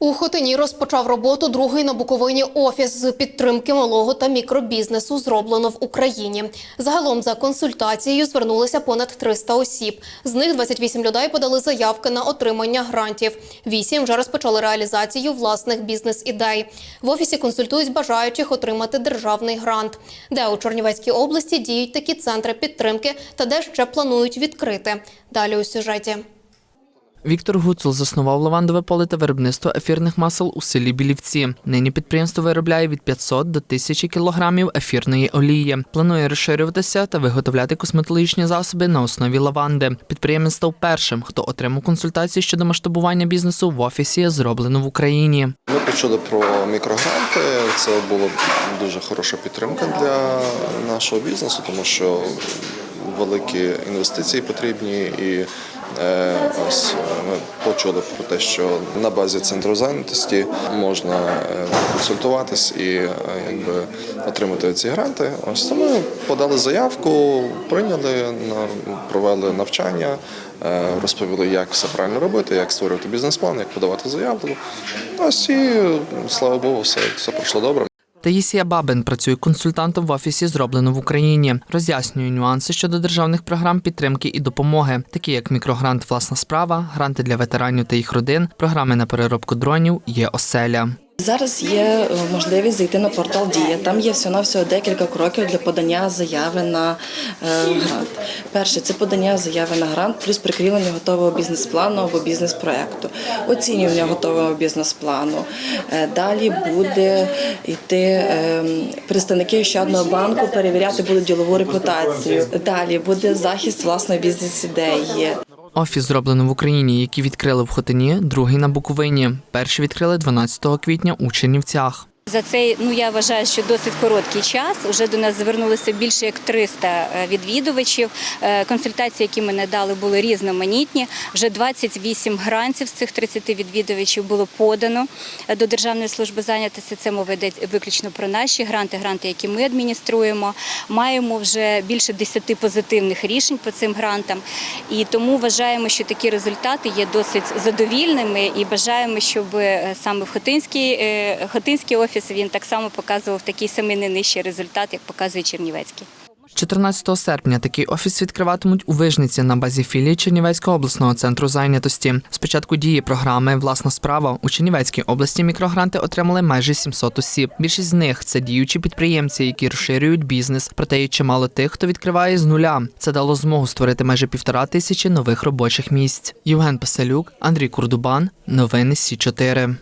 У Хотині розпочав роботу другий на Буковині офіс з підтримки малого та мікробізнесу, зроблено в Україні. Загалом за консультацією звернулися понад 300 осіб. З них 28 людей подали заявки на отримання грантів. Вісім вже розпочали реалізацію власних бізнес-ідей. В офісі консультують бажаючих отримати державний грант, де у Чернівецькій області діють такі центри підтримки та де ще планують відкрити. Далі у сюжеті. Віктор Гуцул заснував лавандове поле та виробництво ефірних масел у селі Білівці. Нині підприємство виробляє від 500 до 1000 кілограмів ефірної олії. Планує розширюватися та виготовляти косметологічні засоби на основі лаванди. Підприємець став першим, хто отримав консультації щодо масштабування бізнесу в офісі, зроблено в Україні. Ми почули про мікрогранти. Це була дуже хороша підтримка для нашого бізнесу, тому що великі інвестиції потрібні і. Е, Ось е, ми почули про те, що на базі центру зайнятості можна е, консультуватись і якби отримати ці гранти. Ось тому подали заявку, прийняли провели навчання, розповіли, як все правильно робити, як створювати бізнес-план, як подавати заявку. Ось і слава Богу, все, все пройшло добре. Таїсія Бабин працює консультантом в офісі, зроблено в Україні. Роз'яснює нюанси щодо державних програм підтримки і допомоги, такі як мікрогрант Власна справа, гранти для ветеранів та їх родин, програми на переробку дронів є оселя. Зараз є е, можливість зайти на портал Дія. Там є всього навсього декілька кроків для подання заяви на е, грант. Перше це подання заяви на грант, плюс прикріплення готового бізнес-плану або бізнес-проекту, оцінювання готового бізнес-плану. Е, Далі буде йти е, представники ще одного банку, перевіряти будуть ділову репутацію. Далі буде захист власної бізнес-ідеї. Офіс зроблено в Україні, який відкрили в Хотині, другий на Буковині. Перший відкрили 12 квітня у Чернівцях. За цей, ну я вважаю, що досить короткий час. Уже до нас звернулося більше як 300 е, відвідувачів. Е, Консультації, які ми надали, були різноманітні. Вже 28 грантів з цих 30 відвідувачів було подано е, до Державної служби зайнятості. Це мова йде виключно про наші гранти, гранти, які ми адмініструємо. Маємо вже більше 10 позитивних рішень по цим грантам. І тому вважаємо, що такі результати є досить задовільними і бажаємо, щоб саме в Хотинський, е, Хотинський офіс він так само показував такий самий не нижчий результат, як показує Чернівецький. 14 серпня такий офіс відкриватимуть у Вижниці на базі філії Чернівецького обласного центру зайнятості. Спочатку дії програми Власна справа у Чернівецькій області мікрогранти отримали майже 700 осіб. Більшість з них це діючі підприємці, які розширюють бізнес. Проте є чимало тих, хто відкриває з нуля. Це дало змогу створити майже півтора тисячі нових робочих місць. Євген Паселюк, Андрій Курдубан. Новини Сі 4